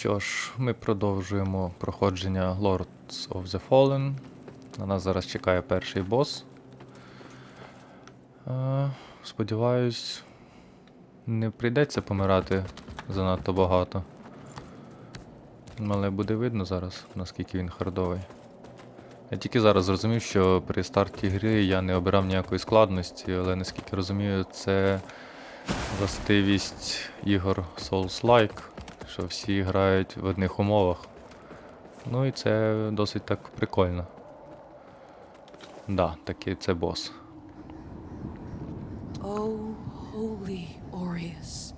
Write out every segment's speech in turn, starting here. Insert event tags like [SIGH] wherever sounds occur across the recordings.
Що ж, ми продовжуємо проходження Lords of the Fallen. На нас зараз чекає перший бос. Е, сподіваюсь, не прийдеться помирати занадто багато. Але буде видно зараз, наскільки він хардовий. Я тільки зараз зрозумів, що при старті гри я не обирав ніякої складності, але наскільки розумію, це властивість ігор Souls-like, що всі грають в одних умовах. Ну і це досить так прикольно. Да, таки це бос. O holy Aureus,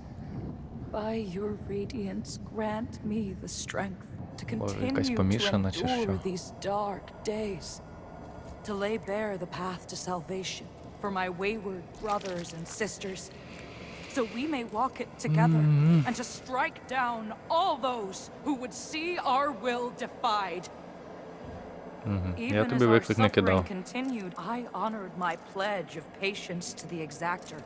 by your radiance grant me the strength to continue to endure these dark days, to lay bare the path to salvation for my wayward brothers and sisters, so we may walk it together and to strike down all those who would see our will defied. Мгм. Я Even as тобі our виклик не suffering кидав. continued, I honored my pledge of patience to the exactor.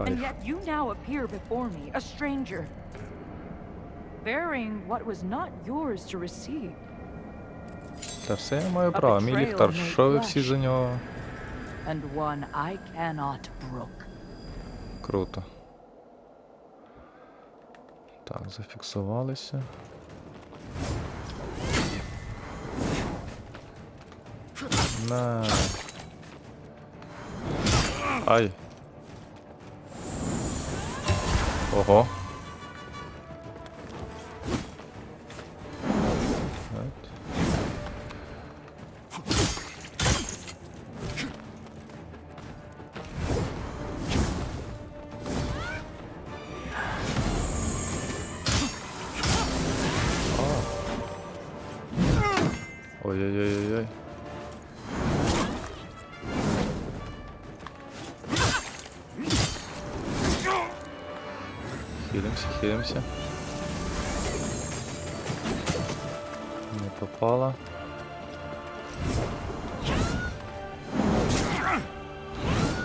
And Кайф. yet you now appear before me, a stranger, bearing what was not yours to receive. Та все я маю A право. Мій betrayal ліхтар, made що ви всі flesh. за нього? And one I cannot brook. Круто. Так, зафіксувалися. На. Ай. Ого. Хилимся, хилимся. Не попало.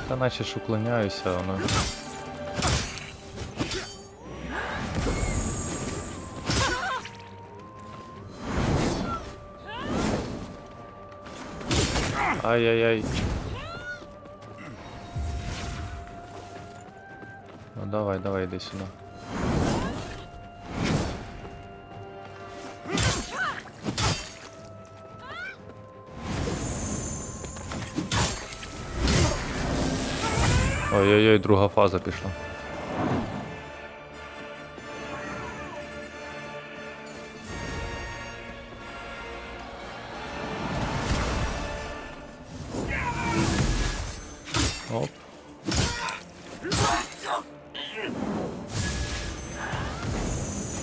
Та наче ж уклоняюся, воно. Ай-яй-яй. Ну давай, давай, иди сюда. Ой-ой-ой, друга фаза пішла.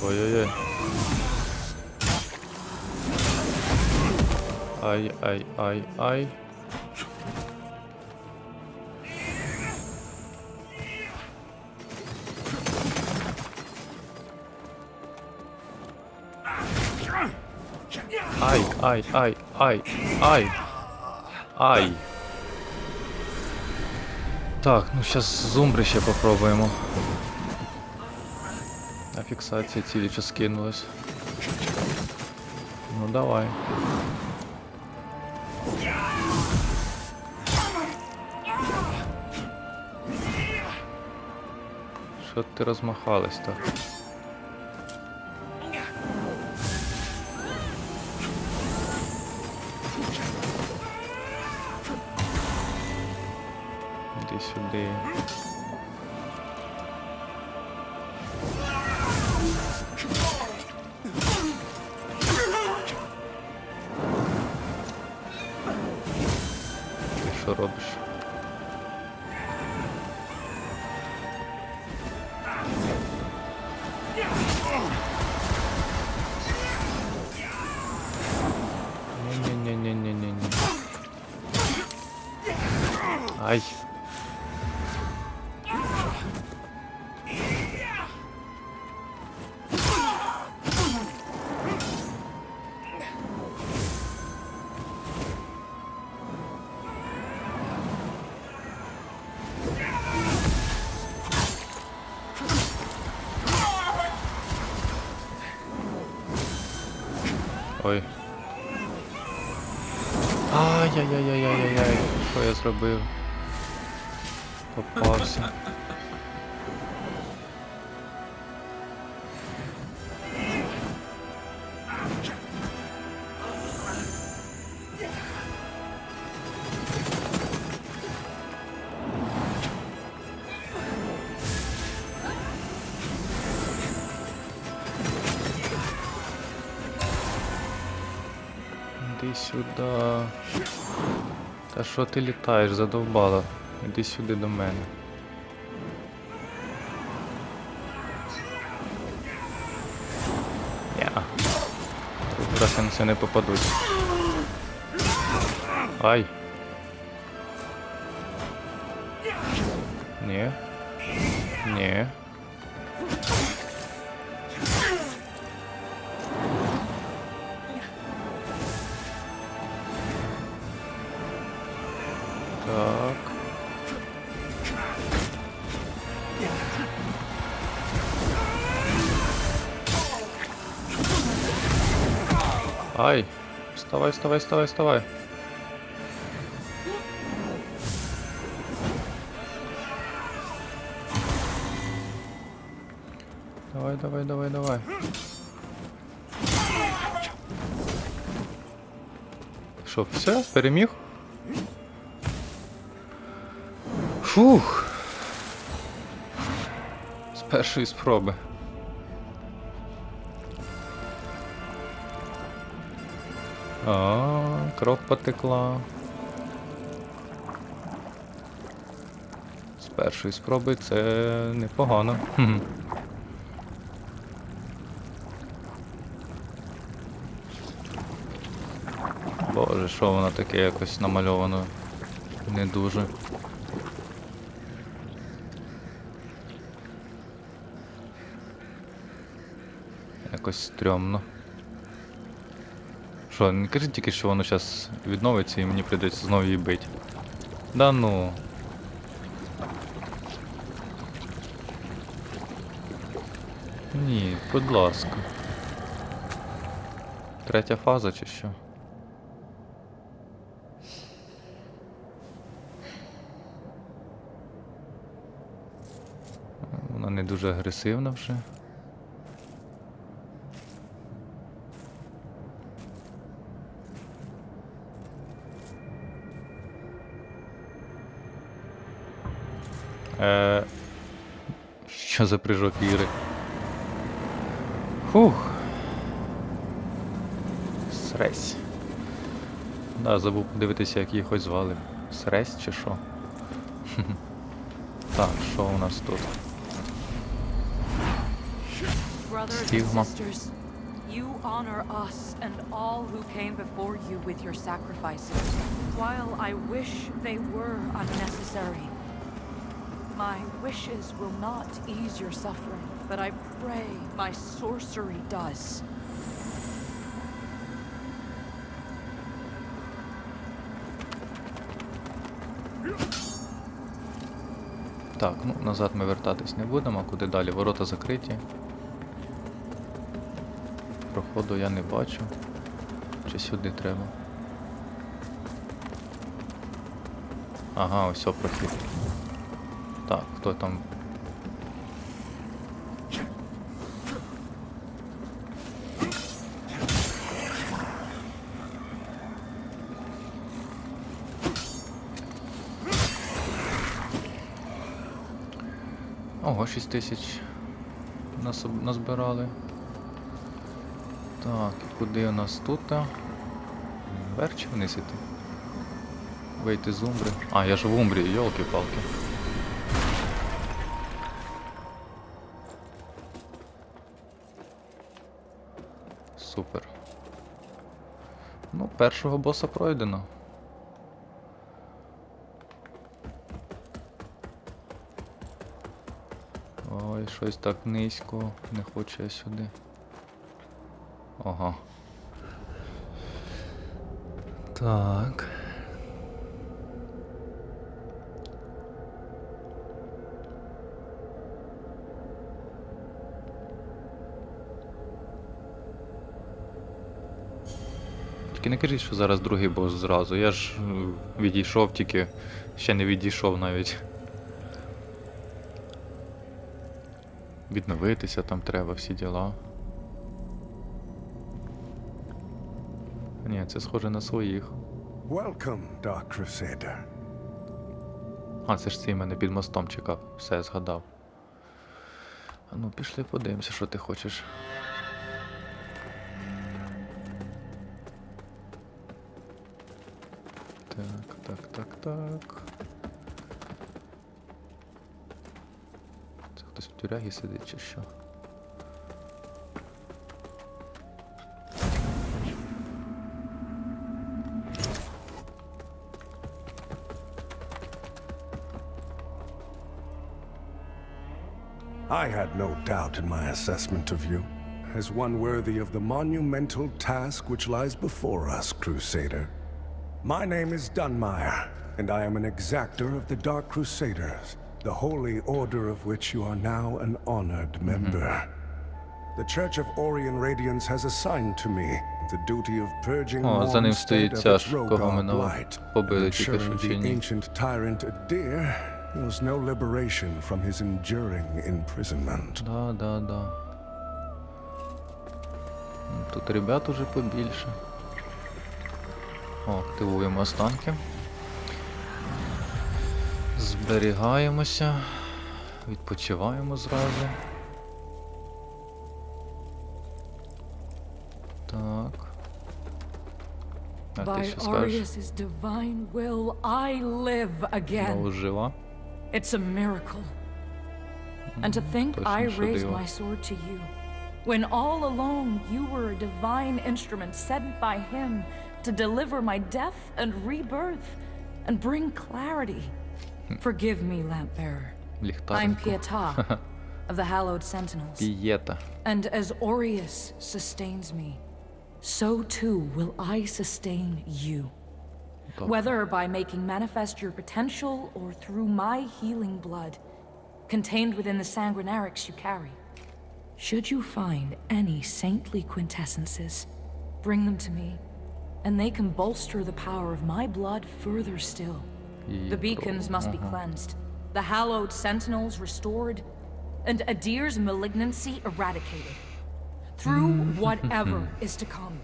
Ой-ой-ой. Ай, ай, ай, ай. Ай, ай. Так, ну сейчас зумбрище попробуємо. А фіксація цілі чи скинулась. Ну давай. Що ти розмахалась так? Ти Ай-яй-яй-яй-яй-яй. Що я зробив? Попався. Що ти літаєш, задовбала? Іди сюди до мене. Я. Тут раз на це не попадуть. Ай. Ні. Ні. Ай! Вставай, вставай, вставай, вставай. Давай, давай, давай, давай. Що, все? Переміг? Фух. З першої спроби. А, кров потекла. З першої спроби це непогано. Боже, що воно таке якось намальовано? Не дуже. Якось стрьомно. Що, не кажіть тільки, що воно зараз відновиться і мені прийдеться знову її бити. Да ну. Ні, будь ласка. Третя фаза чи що? Вона не дуже агресивна вже. Е, що за прыжок Іри? Фух. Сресь. Да, забув подивитися, як її хоч звали. Сресь чи що? Так, що у нас тут? Sisters, you honor us and all who came before you with your sacrifices. While I wish they were unnecessary, my wishes will not ease your suffering, but I pray my sorcery does. Так, ну назад ми вертатись не будемо, а куди далі? Ворота закриті. Проходу я не бачу. Чи сюди треба? Ага, ось прохід. Хто там? Ого, 6 тисяч насоб- назбирали. Так, і куди у нас тут? Вверх чи вниз іти? Вийти з Умбри. А, я ж в Умбрі, йолки-палки. Супер. Ну, першого боса пройдено. Ой, щось так низько, не хочу я сюди. Ага. Так. Тільки не кажіть, що зараз другий бос зразу. Я ж е, відійшов тільки. Ще не відійшов навіть. Відновитися там треба, всі діла. Ні, це схоже на своїх. Welcome, Dark Crusader. А, це ж цей мене під мостом чекав. Все, згадав. А ну, пішли подивимося, що ти хочеш. Так, так, так, так. Це хтось в тюрягі сидить чи що? I had no doubt in my assessment of you as one worthy of the monumental task which lies before us, Crusader. My name is Dunmire, and I am an exactor of the Dark Crusaders, the holy order of which you are now an honored member. The Church of Orion Radiance has assigned to me the duty of purging О, за ним Mornstead стоїть of ця its ж, кого ми Rogog на- light, побили and тільки що ensuring чи the ні. ancient tyrant Adir knows no liberation from his enduring imprisonment. Да, да, да. М, Тут ребят уже побільше. О, активуємо останки. Зберігаємося. Відпочиваємо зразу. Так. А ти що скажеш? Divine will, I live again. Знову жива? It's a miracle. And to think I raised my sword to you, when all along you were a divine instrument sent by him to deliver my death and rebirth and bring clarity. Forgive me, lamp bearer. I'm Pietà [LAUGHS] of the hallowed sentinels. Pieta. And as Aureus sustains me, so too will I sustain you. Whether by making manifest your potential or through my healing blood, contained within the sanguinarics you carry. Should you find any saintly quintessences, bring them to me and they can bolster the power of my blood further still. The beacons must be mm-hmm. cleansed, the hallowed sentinels restored, and Adir's malignancy eradicated. Through mm-hmm. whatever [LAUGHS] is to come,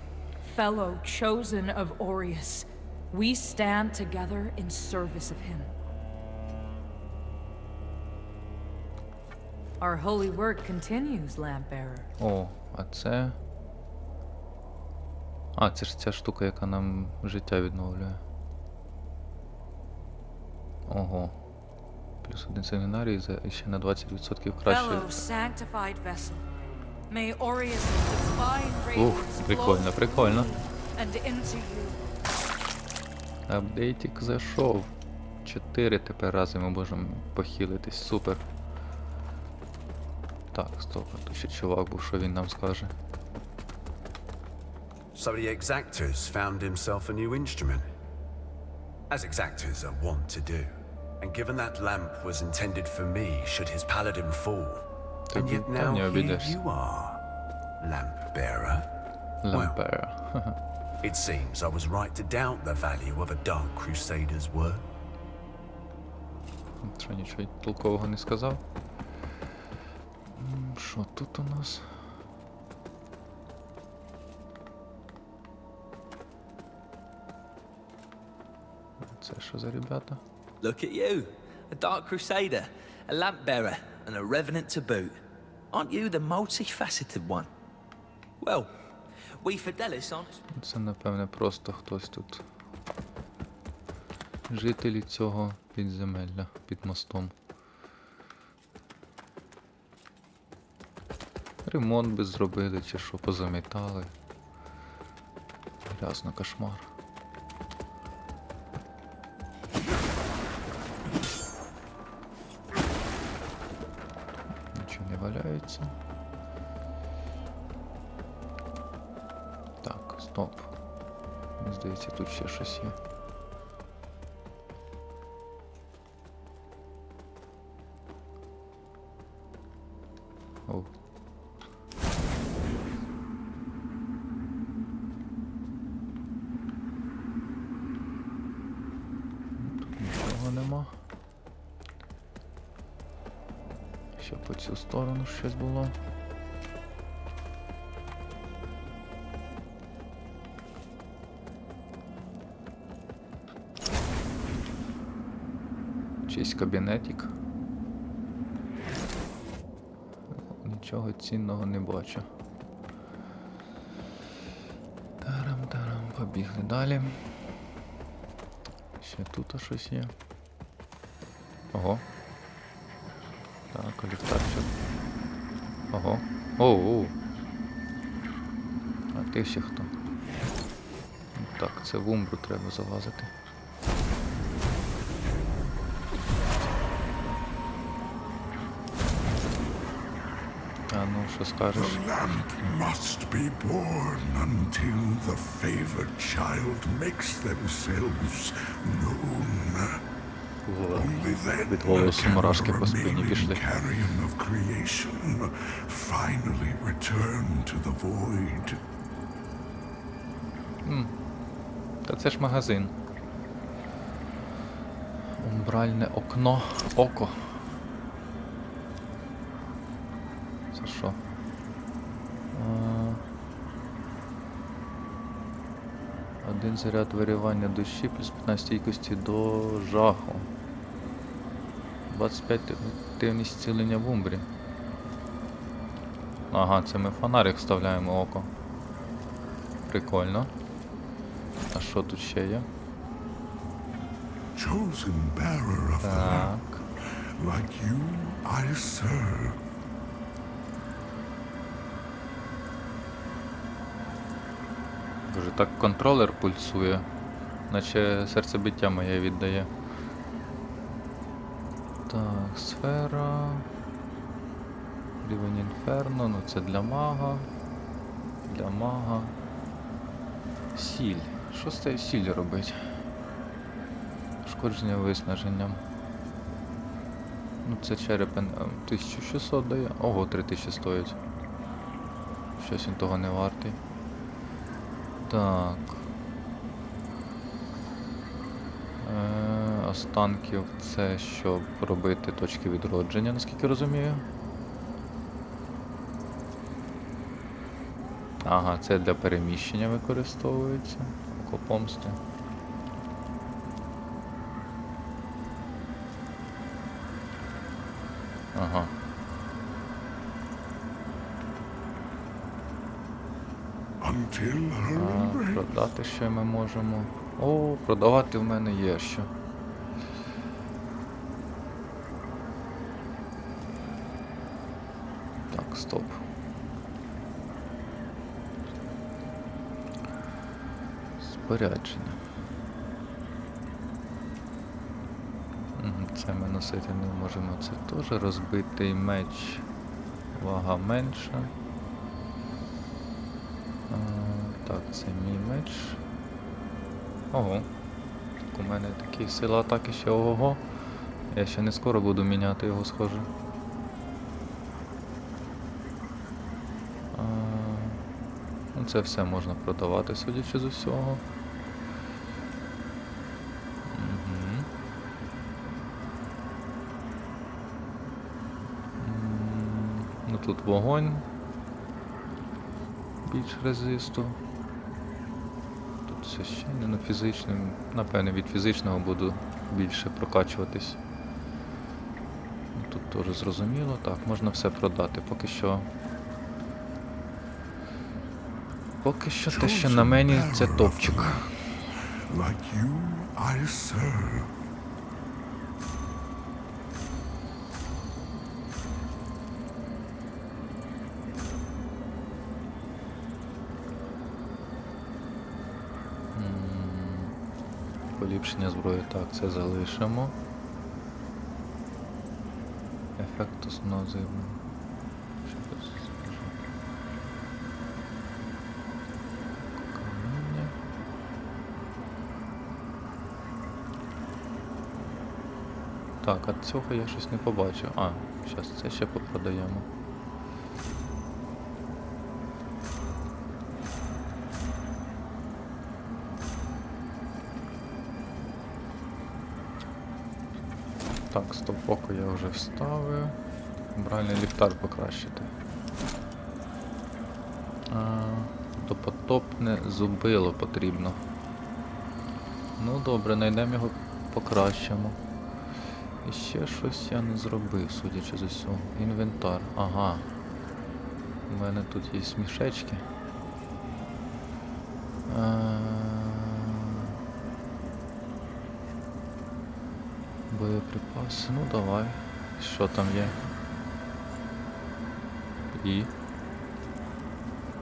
fellow chosen of Aureus, we stand together in service of him. Our holy work continues, lamp bearer. Oh, what's that? А, це ж ця штука, яка нам життя відновлює. Ого. Плюс один семінарій за ще на 20% краще. Ух, прикольно, прикольно. Апдейтик зайшов. Чотири тепер рази ми можемо похилитись. Супер. Так, стоп, а тут ще чувак був, що він нам скаже. So the exactors found himself a new instrument. As exactors are wont to do. And given that lamp was intended for me should his paladin fall. And Тоді yet та now не here обійдеш. you are, lamp bearer. Лампера. [LAUGHS] It seems I was right to doubt the value of a dark crusader's word. Що нічого толкового не сказав. М, Що тут у нас? Що за ребята? Look at you, a Dark Crusader, a lamp bearer, and a revenant to boot. Aren't you the multifaceted one? Well, we Fidelis aren't. Це напевне просто хтось тут. Жителі цього підземелля під мостом. Ремонт би зробили чи що, позамітали. Грязно кошмар. Валяється. Так, стоп. Здається, тут ще щось є. Щось було. Чийсь кабінетик. Нічого цінного не бачу. Тарам-тарам, побігли далі. Ще тут щось є. Ого. Так, ліхтарчик. Ого. Оу. А ти ще хто? Так, це в умбру треба залазити. А ну, що скажеш? The lamp must be born until the favored child makes themselves known. Від голосу мурашки по спині пішли. Та це ж магазин. Умбральне окно. Око. Це що? А... Один заряд вирівання душі плюс 15 стійкості до жаху. 25 активність зцілення в умбрі. Ага, це ми фонарик вставляємо око. Прикольно. А що тут ще є? Так. like you I serve. Боже, так контролер пульсує, наче серцебиття моє віддає. Так, сфера. Рівень інферно, ну це для мага. Для мага. Сіль. Що з цією сіль робить? Шкодження виснаженням. Ну це черепен ем, 1600 дає. Ого, 3000 стоїть. Щось він того не вартий. Так. Е, останків це щоб робити точки відродження, наскільки розумію. Ага, це для переміщення використовується. Око помсти. Ага. Until her. Продати ще ми можемо. О, продавати в мене є що. Так, стоп. Спорядження. Це ми носити не можемо. Це теж розбитий меч. Вага менша. А, Так, це мій меч. Ого. У мене такі сила атаки ще ого. Я ще не скоро буду міняти його, схоже. А, ну це все можна продавати, судячи з усього. Ну тут вогонь більш резисту. Тут священне, на фізичним. Напевне, від фізичного буду більше прокачуватись. Тут теж зрозуміло. Так, можна все продати. Поки що. Поки що те, що на мені, це топчик. Like you I serve. Поліпшення зброї, так, це залишимо. Ефект. Щось скажу. Так, а цього я щось не побачив. А, зараз це ще попродаємо. Так, стоп око я вже вставив. Бральний ліхтар покращити. А, допотопне зубило потрібно. Ну добре, знайдемо його покращимо. І ще щось я не зробив, судячи з усього. Інвентар. Ага. У мене тут є смішечки. Боєприпаси. Ну давай. Що там є? І.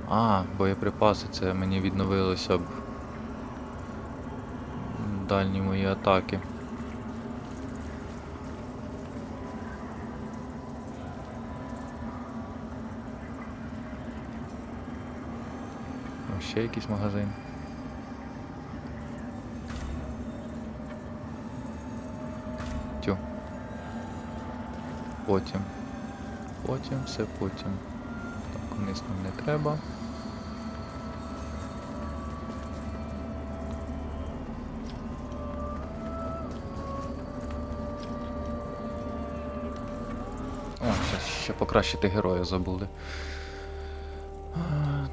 А, боєприпаси, це мені відновилося б дальні мої атаки. Ще якийсь магазин. Потім. Потім, все потім. Так, вниз нам не треба. О, ще, покращити героя забули.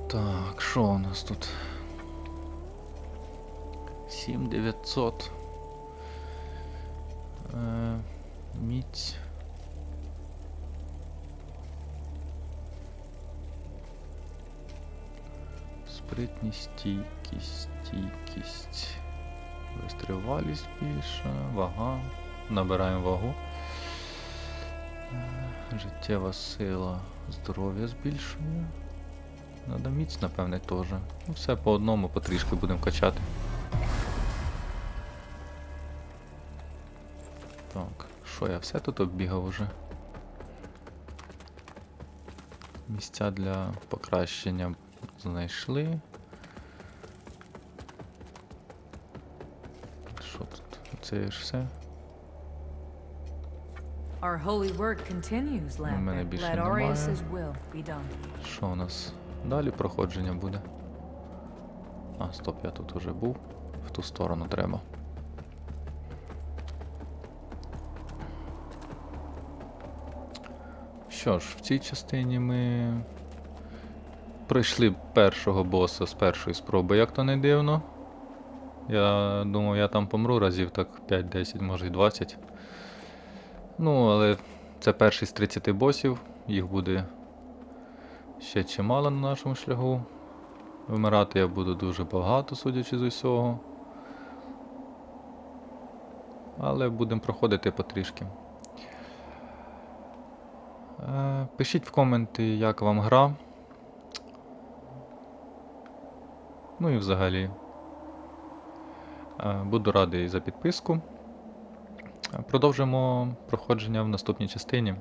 Так, що у нас тут? 7900. Е, міць. Спритність, стійкість, стійкість. Вистривалість більше, вага. Набираємо вагу. Е, Життєва сила, здоров'я збільшує. Надо міць, напевне, теж. Ну, все по одному, потрішки будемо качати. Так, що я все тут оббігав уже? Місця для покращення знайшли. Що тут? Це ж все. Our holy work continues, Lambert. Let немає. Will be done. Що у нас? Далі проходження буде. А, стоп, я тут уже був. В ту сторону треба. Що ж, в цій частині ми пройшли першого боса з першої спроби, як то не дивно. Я думав, я там помру разів так 5-10, може й 20. Ну, але це перший з 30 босів, їх буде ще чимало на нашому шляху. Вимирати я буду дуже багато, судячи з усього. Але будемо проходити потрішки. Е, Пишіть в коменти, як вам гра. Ну і взагалі. Е, Буду радий за підписку. Продовжимо проходження в наступній частині.